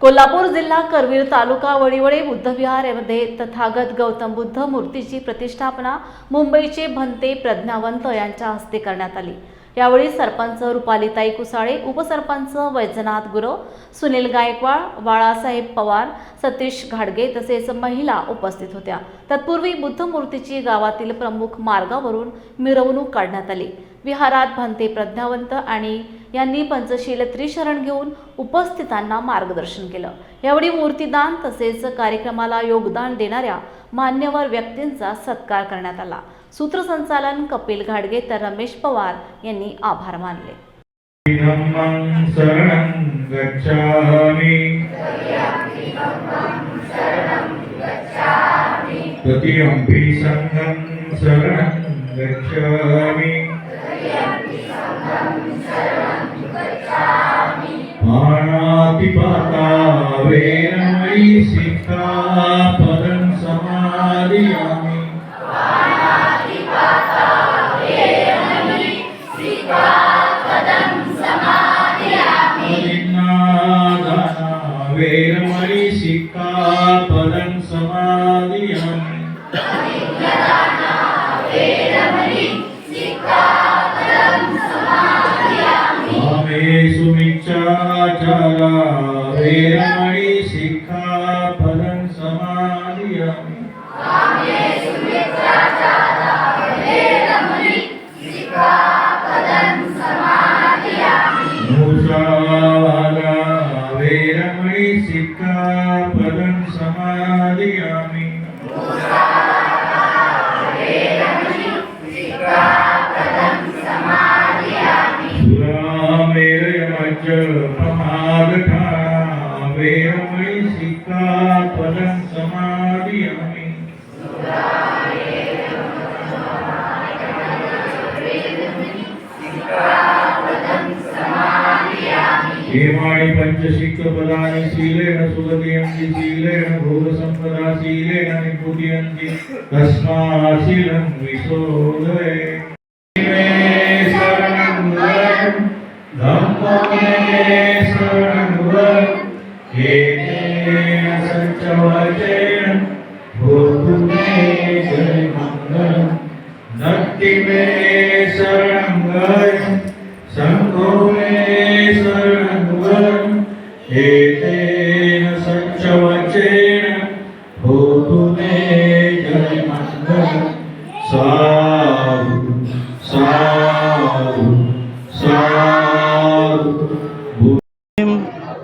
कोल्हापूर जिल्हा करवीर तालुका वडिवळे बुद्धविहार यामध्ये तथागत गौतम बुद्ध मूर्तीची प्रतिष्ठापना मुंबईचे भंते प्रज्ञावंत यांच्या हस्ते करण्यात आली. यावेळी सरपंच रुपालीताई कुसाळे उपसरपंच वैजनाथ गुरव सुनील गायकवाड बाळासाहेब पवार सतीश घाडगे तसेच महिला उपस्थित होत्या. तत्पूर्वी बुद्ध मूर्तीची गावातील प्रमुख मार्गावरून मिरवणूक काढण्यात आली. विहारात भंते प्रज्ञावंत आणि यांनी पंचशील त्रिशरण घेऊन उपस्थितांना मार्गदर्शन केलं. यावेळी मूर्तीदान तसेच कार्यक्रमाला योगदान देणाऱ्या मान्यवर व्यक्तींचा सत्कार करण्यात आला. सूत्रसंचालन कपिल घाडगे तर रमेश पवार यांनी आभार मानले. शरणं गच्छामि. तृतीयम्पि सङ्घं शरणं गच्छामि पाणातिपाता वेरमयि સુમિચ્છાચારા વેરમણી શિક્ષા પદં સમાધિયામિ કામે સુમિચ્છાચારા વેરમણી શિક્ષા પદં સમાધિયામિ મૂષાવાલા समादयामि हेमाणि पञ्चशिक्खपदानि शीलेन सुगतियन्ति शीलेन भोगसम्पदा शीलेन निपुटियन्ति तस्माशीलं विशोधये मे शरणं वरं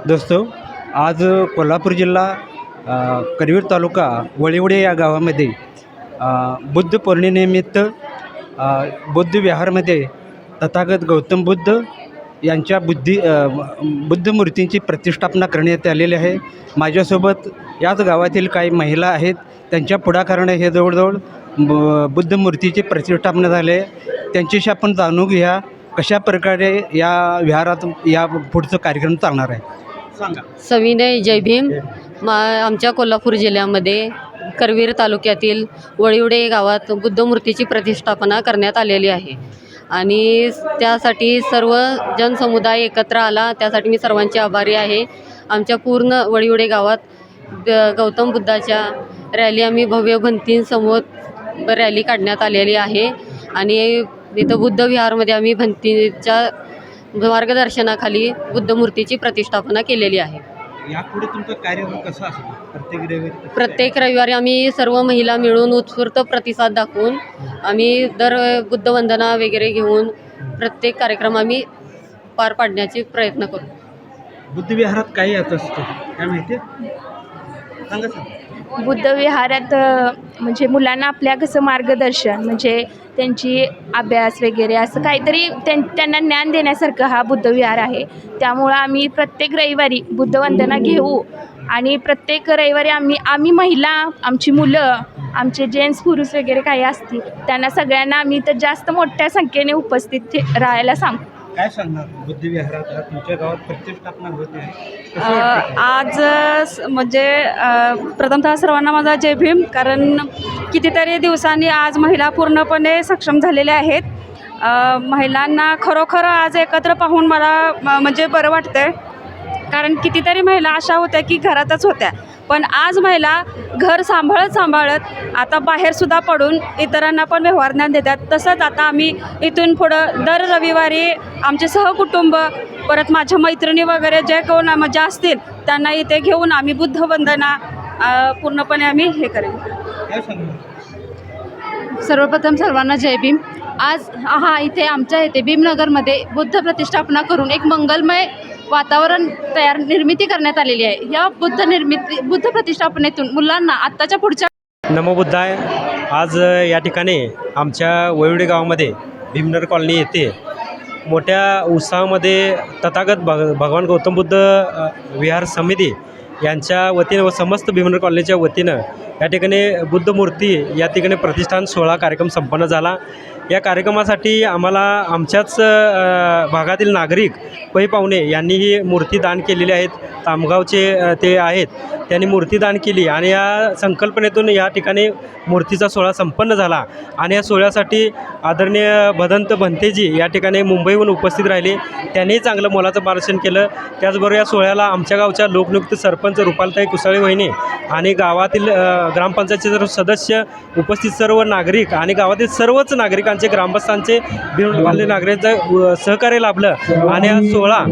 दोस्तों आज कोल्हापूर जिल्हा करवीर तालुका वळीवडे या गावामध्ये बुद्ध पौर्णिमेनिमित्त बुद्ध विहारमध्ये तथागत गौतम बुद्ध यांच्या बुद्धी बुद्ध मूर्तींची प्रतिष्ठापना करण्यात आलेली आहे. माझ्यासोबत याच गावातील काही महिला आहेत. त्यांच्या पुढाकाराने हे जवळजवळ ब- बुद्ध मूर्तीची प्रतिष्ठापना झाली आहे. त्यांच्याशी आपण जाणून घ्या कशा प्रकारे या विहारात या पुढचं कार्यक्रम चालणार आहे. सविनय जय. भीम मा आमच्या कोल्हापूर जिल्ह्यामध्ये करवीर तालुक्यातील वळिवडे गावात बुद्धमूर्तीची प्रतिष्ठापना करण्यात आलेली आहे. आणि त्यासाठी सर्व जनसमुदाय एकत्र आला. त्यासाठी मी सर्वांचे आभारी आहे. आमच्या पूर्ण वळिवडे गावात ग- गौतम बुद्धाच्या रॅली आम्ही भव्य भिंतींसमोर रॅली काढण्यात आलेली आहे. आणि इथं बुद्ध विहारमध्ये आम्ही भिंतीच्या मार्गदर्शनाखाली बुद्धमूर्तीची प्रतिष्ठापना केलेली आहे. यापुढे तुमचं कार्यक्रम कसं असणार? प्रत्येक रविवारी प्रत्येक रविवारी आम्ही सर्व महिला मिळून उत्स्फूर्त प्रतिसाद दाखवून आम्ही दर बुद्धवंदना वगैरे घेऊन प्रत्येक कार्यक्रम आम्ही पार पाडण्याचे प्रयत्न करू. आहे? बुद्ध विहारात काय येत असतं. काय माहिती? आहे? सांगा सांगा बुद्ध विहारात म्हणजे मुलांना आपल्या कसं मार्गदर्शन म्हणजे त्यांची अभ्यास वगैरे असं काहीतरी त्यां त्यांना ज्ञान देण्यासारखं हा बुद्ध विहार आहे. त्यामुळं आम्ही प्रत्येक रविवारी बुद्धवंदना घेऊ आणि प्रत्येक रविवारी आम्ही आम्ही महिला आमची मुलं आमचे जेंट्स पुरुष वगैरे काही असतील त्यांना सगळ्यांना आम्ही तर जास्त मोठ्या संख्येने उपस्थित राहायला सांगू. काय सांगणार? बुद्ध विहारात आज तुमच्या गावात प्रतिष्ठापना होते? आज म्हणजे प्रथमतः सर्वांना माझा जय भीम कारण कितीतरी दिवसांनी आज महिला पूर्णपणे सक्षम झालेल्या आहेत. महिलांना खरोखर आज एकत्र पाहून मला म्हणजे बरं वाटतं आहे कारण कितीतरी महिला अशा होत्या की घरातच होत्या. पण आज महिला घर सांभाळत सांभाळत आता बाहेरसुद्धा पडून इतरांना पण व्यवहार ज्ञान देतात. तसंच आता आम्ही इथून पुढं दर रविवारी आमचे सहकुटुंब परत माझ्या मैत्रिणी वगैरे जे कोण माझ्या असतील त्यांना इथे घेऊन आम्ही बुद्धवंदना अ, पूर्णपणे आम्ही हे करेन. सर्वप्रथम सर्वांना जय भीम. आज हा इथे आमच्या इथे भीमनगरमध्ये बुद्ध प्रतिष्ठापना करून एक मंगलमय वातावरण तयार निर्मिती करण्यात आलेली आहे. या बुद्ध निर्मिती बुद्ध प्रतिष्ठापनेतून मुलांना आत्ताच्या पुढच्या नमोबुद्धाय आज या ठिकाणी आमच्या वळवडे गावामध्ये भीमनर कॉलनी येते मोठ्या उत्साहामध्ये तथागत भग भगवान गौतम बुद्ध विहार समिती यांच्या वतीनं व समस्त भीमनर कॉलनीच्या वतीनं या ठिकाणी बुद्ध मूर्ती या ठिकाणी प्रतिष्ठान सोहळा कार्यक्रम संपन्न झाला. या कार्यक्रमासाठी आम्हाला आमच्याच भागातील नागरिक पै पाहुणे यांनी ही मूर्ती दान केलेली आहेत. तामगावचे ते आहेत. त्यांनी मूर्ती दान केली आणि या संकल्पनेतून या ठिकाणी मूर्तीचा सोहळा संपन्न झाला. आणि या सोहळ्यासाठी आदरणीय भदंत भंतेजी या ठिकाणी मुंबईहून उपस्थित राहिले. त्यांनीही चांगलं मोलाचं मार्गदर्शन केलं. त्याचबरोबर या सोहळ्याला आमच्या गावच्या लोकनियुक्त सरपंच रुपालताई कुसळी वहिनी आणि गावातील अ, ग्रामपंचायतचे सर्व सदस्य उपस्थित सर्व नागरिक आणि गावातील सर्वच नागरिकांचे ग्रामस्थांचे बिनवाले नागरिकांचं सहकार्य लाभलं आणि हा सोहळा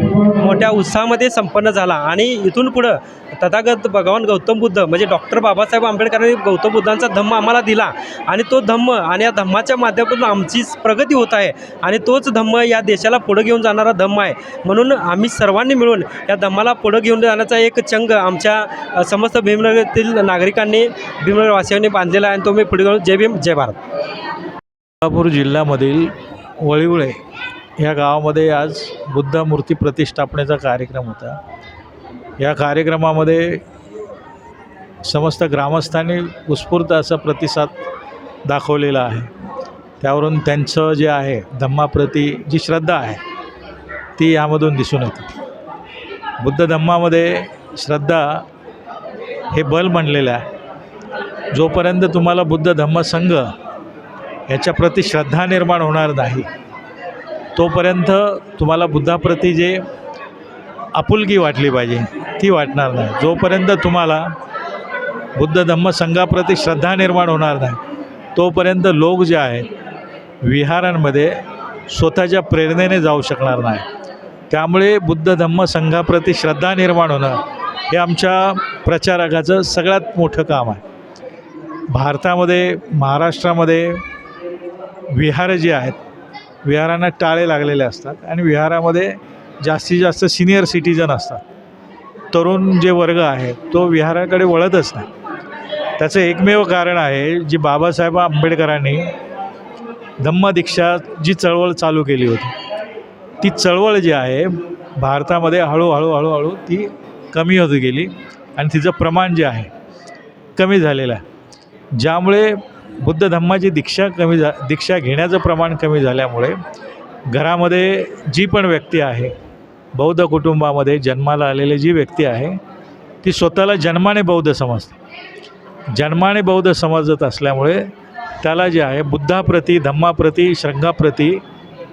मोठ्या उत्साहामध्ये संपन्न झाला. आणि इथून पुढं तथागत भगवान गौतम बुद्ध म्हणजे डॉक्टर बाबासाहेब आंबेडकरांनी गौतम बुद्धांचा धम्म आम्हाला दिला. आणि तो धम्म आणि या धम्माच्या माध्यमातून आमची प्रगती होत आहे. आणि तोच धम्म या देशाला पुढं घेऊन जाणारा धम्म आहे. म्हणून आम्ही सर्वांनी मिळून या धम्माला पुढं घेऊन जाण्याचा एक चंग आमच्या समस्त भीमनगरातील नागरिकांनी भीमनगरवासियांनी बांधलेला आहे आणि तो मी पुढे घेऊन जय भीम जय भारत. कोल्हापूर जिल्ह्यामधील वळिवळे या गावामध्ये आज बुद्ध मूर्ती प्रतिष्ठापनेचा कार्यक्रम होता. या कार्यक्रमामध्ये समस्त ग्रामस्थांनी उत्स्फूर्त असा प्रतिसाद दाखवलेला आहे. त्यावरून त्यांचं जे आहे धम्माप्रती जी श्रद्धा आहे ती यामधून दिसून येते. बुद्ध धम्मामध्ये श्रद्धा हे बल म्हणलेलं आहे. जोपर्यंत तुम्हाला बुद्ध धम्म संघ याच्याप्रती श्रद्धा निर्माण होणार नाही. तोपर्यंत तुम्हाला बुद्धाप्रती जे आपुलकी वाटली पाहिजे ती वाटणार नाही. जोपर्यंत तुम्हाला बुद्ध धम्म संघाप्रती श्रद्धा निर्माण होणार नाही तोपर्यंत लोक जे आहेत विहारांमध्ये स्वतःच्या प्रेरणेने जाऊ शकणार नाही. त्यामुळे बुद्ध धम्म संघाप्रती श्रद्धा निर्माण होणं हे आमच्या प्रचारकाचं सगळ्यात मोठं काम आहे. भारतामध्ये महाराष्ट्रामध्ये विहार जे आहेत विहारांना टाळे लागलेले असतात आणि विहारामध्ये जास्तीत जास्त सिनियर सिटीजन असतात. तरुण जे वर्ग आहे तो विहाराकडे वळतच नाही. त्याचं एकमेव कारण आहे जी बाबासाहेब आंबेडकरांनी धम्मदीक्षा जी चळवळ चालू केली होती ती चळवळ जी आहे भारतामध्ये हळूहळू हळूहळू ती कमी होत गेली आणि तिचं प्रमाण जे आहे कमी झालेलं आहे. ज्यामुळे बुद्ध धम्माची दीक्षा कमी झा दीक्षा घेण्याचं प्रमाण कमी झाल्यामुळे घरामध्ये जी पण व्यक्ती आहे बौद्ध कुटुंबामध्ये जन्माला आलेली जी व्यक्ती आहे ती स्वतःला जन्माने बौद्ध समजते. जन्माने बौद्ध समजत असल्यामुळे त्याला जे आहे बुद्धाप्रती धम्माप्रती श्रंगाप्रती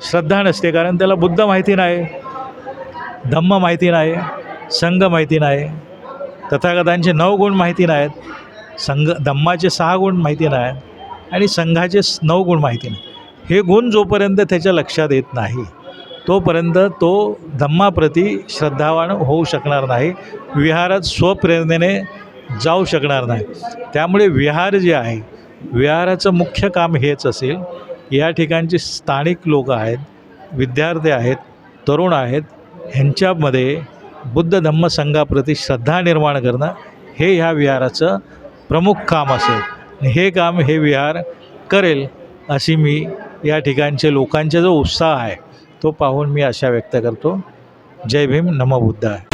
श्रद्धा नसते कारण त्याला बुद्ध माहिती नाही धम्म माहिती नाही संघ माहिती नाही तथागतांचे नऊ गुण माहिती नाहीत संघ धम्माचे सहा गुण माहिती नाहीत आणि संघाचे नऊ गुण माहिती नाही. हे गुण जोपर्यंत त्याच्या लक्षात येत नाही तोपर्यंत तो धम्माप्रती श्रद्धावान होऊ शकणार नाही विहारात स्वप्रेरणेने जाऊ शकणार नाही. त्यामुळे विहार जे आहे विहाराचं मुख्य काम हेच असेल. या ठिकाणचे स्थानिक लोक आहेत विद्यार्थी आहेत तरुण आहेत ह्यांच्यामध्ये बुद्ध धम्म संघाप्रती श्रद्धा निर्माण करणं हे ह्या विहाराचं प्रमुख काम असेल. हे काम हे विहार करेल अशी मी या ठिकाणचे लोकांचा जो उत्साह आहे तो पाहून मी आशा व्यक्त करतो. जय भीम नमो बुद्धाय.